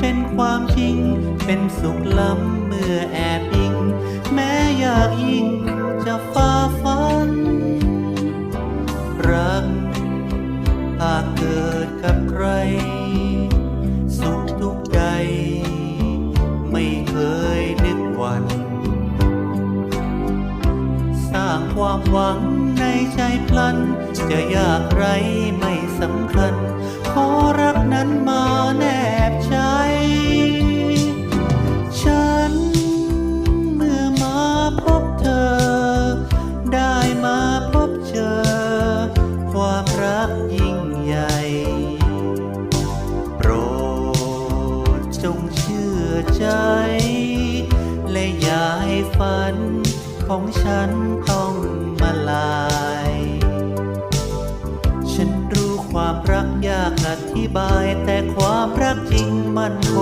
เป็นความชิง เป็นสุขล้ำเมื่อแอบอิง แม้อยากยิ่งจะฝ่าฟัน รักหากเกิดกับใคร สุขทุกใจ ไม่เคยนึกวัน สร้างความหวังในใจพลัน จะยากไรไม่สำคัญ ขอรักนั้นมา ใจ และอย่าให้ฝันของฉันต้องมาลาย ฉันรู้ความรักยากอธิบาย แต่ความรักจริงมันคง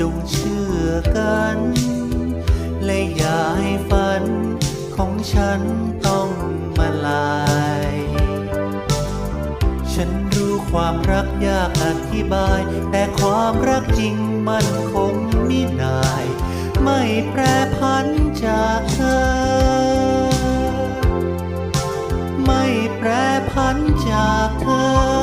จงเชื่อกัน และอย่าให้ฝันของฉันต้องมาลาย ฉันรู้ความรักยากอธิบาย แต่ความรักจริงมันคงมิได้ไม่แปรผันจากเธอ ไม่แปรผันจากเธอ